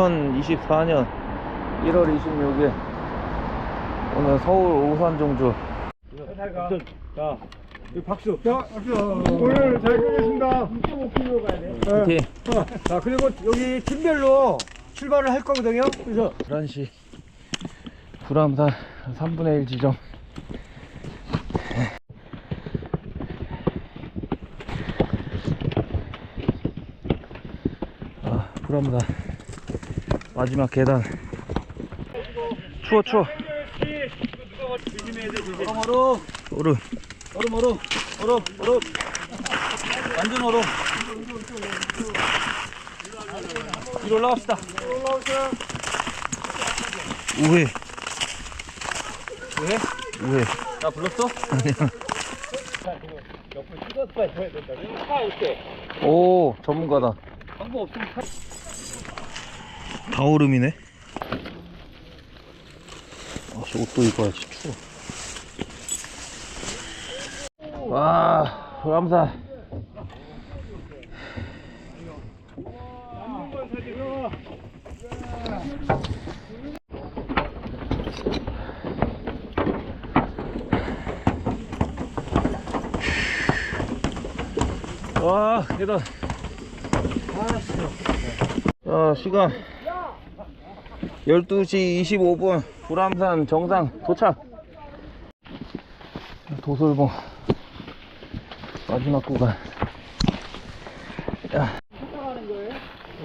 2024년 1월 26일 오늘 서울 오산 종주 자, 이 박수. 자, 박수. 오늘 잘 끝냈습니다. 파이팅 자, 그리고 여기 팀별로 출발을 할 거거든요. 그래서 11시 불암산 3분의 1 지점 아 불암산 마지막 계단 추워 추워 얼음, 얼음 얼음, 얼음, 얼음, 얼음. 완전 얼음. 위로 올라갑시다. 우회 왜? 우회 나 불렀어? 오 전문가다 방법 없으면 타. 다 얼음이네. 아, 씨, 옷도 입어야지 추워. 와 불암산 와 계단 자 시간 12시 25분. 불암산 정상 도착. 도솔봉. 마지막 구간. 야,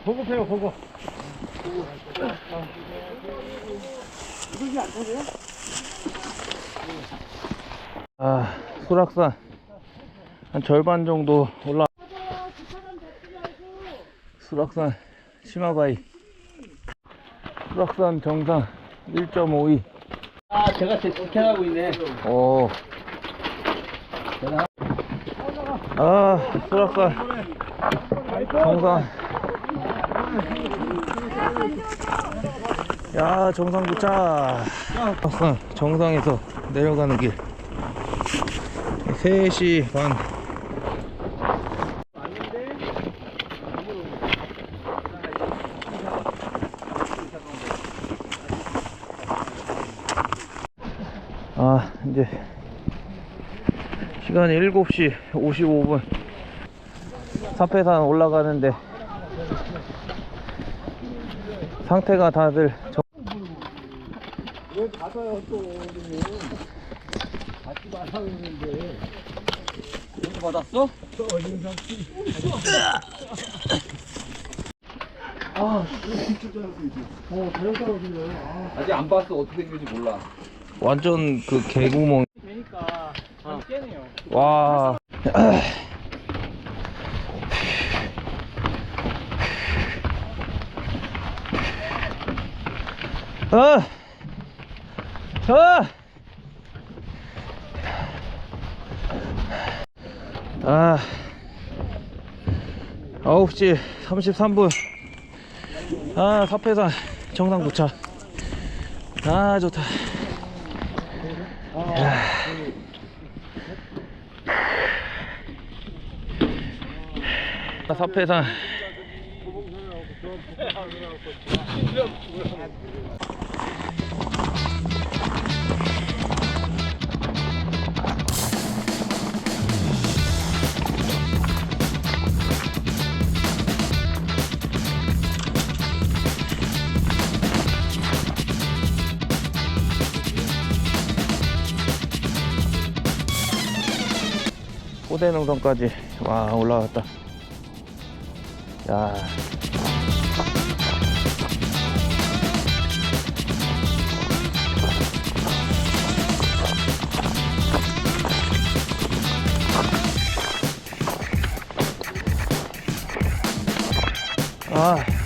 보고 패요, 보고. 아 수락산. 한 절반 정도 올라. 수락산 치마바위 수락산 정상 1.52 아, 제가 제 직행하고 있네. 오. 아, 수락산 정상. 야, 정상 도착. 정상에서 내려가는 길. 3시 반. 아, 이제 시간이 7시 55분. 사패산 올라가는데 상태가 다들 정... 왜 받아요, 또. 받지 말라고 했는데. 누구 받았어? 저. 아, 진짜 잘했어, 이제. 어, 잘 떨어지네. 아. 아직 안 봤어 어떻게 생겼는지 몰라 완전 그 개구멍. 되니까 안 깨네요. 와. 아! 아! 아. 9시 33분. 아, 사패산 정상 도착. 아, 좋다. 사패산 호대농성까지 와 올라갔다 야 아.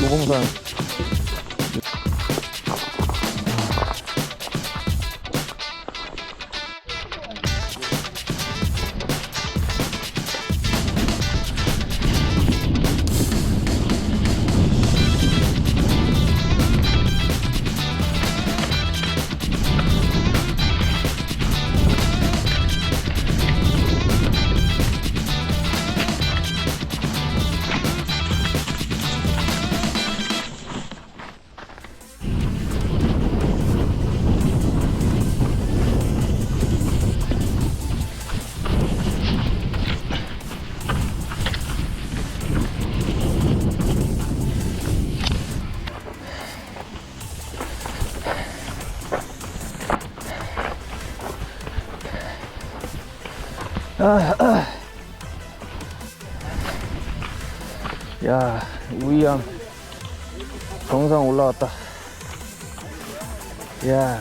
노봉산 야 우이암 정상 올라왔다. 야